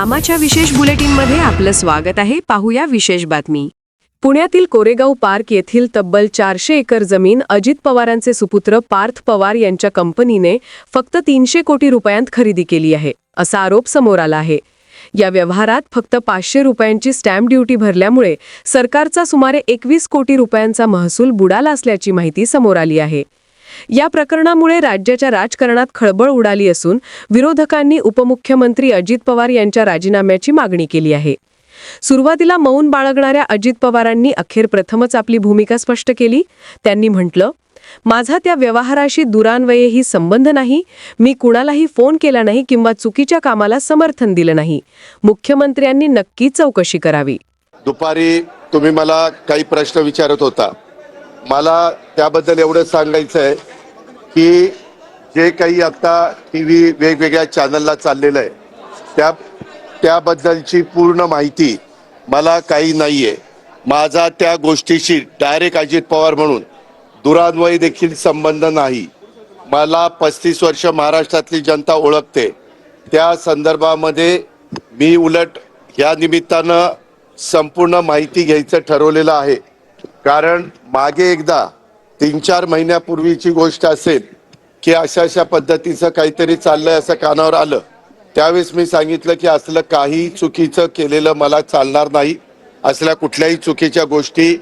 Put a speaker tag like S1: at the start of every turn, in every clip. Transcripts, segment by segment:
S1: आमाच्या विशेष बुलेटिनमध्ये आपलं स्वागत आहे. पाहूया विशेष बातमी. पुण्यातील कोरेगाव पार्क येथील तब्बल चारशे एकर जमीन अजित पवारांचे सुपुत्र पार्थ पवार यांच्या कंपनीने फक्त तीनशे कोटी रुपयांत खरेदी केली आहे असा आरोप समोर आला आहे. या व्यवहारात फक्त पाचशे रुपयांची स्टॅम्प ड्युटी भरल्यामुळे सरकारचा सुमारे एकवीस कोटी रुपयांचा महसूल बुडाला असल्याची माहिती समोर आली आहे. या प्रकरणामुळे राज्याच्या राजकारणात खळबळ उडाली असून विरोधकांनी उपमुख्यमंत्री अजित पवार यांच्या राजीनाम्याची मागणी केली आहे. सुरुवातीला मौन बाळगणाऱ्या अजित पवारांनी अखेर प्रथमच आपली भूमिका स्पष्ट केली. त्यांनी म्हटलं माझा त्या व्यवहाराशी दुरान्वयेही संबंध नाही. मी कुणालाही फोन केला नाही किंवा चुकीच्या कामाला समर्थन दिलं नाही. मुख्यमंत्र्यांनी नक्की चौकशी करावी.
S2: दुपारी तुम्ही मला काही प्रश्न विचारत होता. मला त्याबद्दल एवढं सांगायचं आहे की जे काही आता टी व्ही वेगवेगळ्या चॅनलला चाललेलं आहे त्या त्याबद्दलची पूर्ण माहिती मला काही नाही आहे माझा त्या गोष्टीशी डायरेक्ट अजित पवार म्हणून दुरान्वय देखील संबंध नाही. मला पस्तीस वर्ष महाराष्ट्रातली जनता ओळखते. त्या संदर्भामध्ये मी उलट या निमित्तानं संपूर्ण माहिती घ्यायचं ठरवलेलं आहे. कारण मागे एकदा तीन चार महिन्यापूर्वीची गोष्ट असेल की अशा अशा पद्धतीचं काहीतरी चाललंय असं कानावर आलं त्यावेळेस मी सांगितलं की असलं काही चुकीचं केलेलं मला चालणार नाही असल्या कुठल्याही चुकीच्या गोष्टी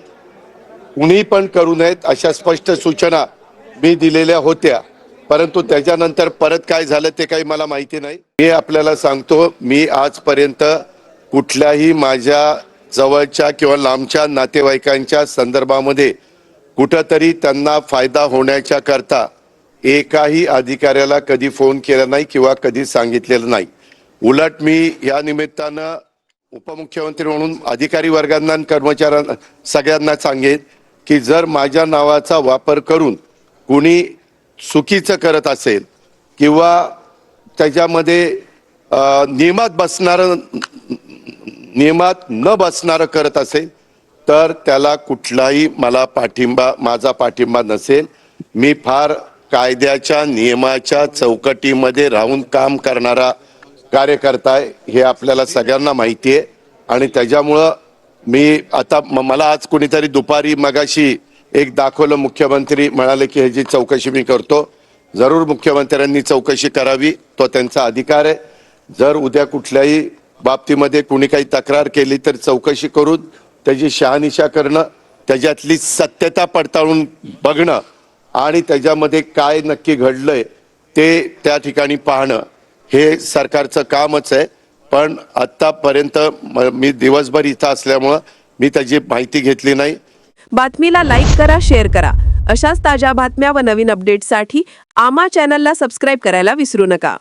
S2: कुणी पण करू नयेत अशा स्पष्ट सूचना मी दिलेल्या होत्या. परंतु त्याच्यानंतर परत काय झालं ते काही मला माहिती नाही. मी आपल्याला सांगतो मी आजपर्यंत कुठल्याही माझ्या जवळच्या किंवा लांबच्या नातेवाईकांच्या संदर्भामध्ये कुठंतरी त्यांना फायदा होण्याच्या करता एकाही अधिकाऱ्याला कधी फोन केला नाही किंवा कधी सांगितलेलं नाही. उलट मी या निमित्तानं उपमुख्यमंत्री म्हणून अधिकारी वर्गांना कर्मचाऱ्यांना सगळ्यांना सांगेन की जर माझ्या नावाचा वापर करून कुणी चुकीचं करत असेल किंवा त्याच्यामध्ये नियमात बसणारं नियमात न बसणारं करत असेल तर त्याला कुठलाही मला पाठिंबा माझा पाठिंबा नसेल. मी फार कायद्याच्या नियमाच्या चौकटीमध्ये राहून काम करणारा कार्यकर्ता आहे हे आपल्याला सगळ्यांना माहिती आहे. आणि त्याच्यामुळं मी आता म- मला आज कुणीतरी दुपारी मगाशी एक दाखवलं मुख्यमंत्री म्हणाले की ह्याची चौकशी मी करतो. जरूर मुख्यमंत्र्यांनी चौकशी करावी तो त्यांचा अधिकार आहे. जर उद्या कुठल्याही बाबतीमध्ये कुणी काही तक्रार केली तर चौकशी करून त्याची शहानिशा करणं त्याच्यातली सत्यता पडताळून बघणं आणि त्याच्यामध्ये काय नक्की घडलंय ते त्या ठिकाणी पाहणं हे सरकारचं कामच आहे. पण आत्तापर्यंत मी दिवसभर इथं असल्यामुळं मी त्याची माहिती घेतली नाही.
S1: बातमीला लाईक करा शेअर करा. अशाच ताज्या बातम्या व नवीन अपडेटसाठी आमा चॅनलला सबस्क्राईब करायला विसरू नका.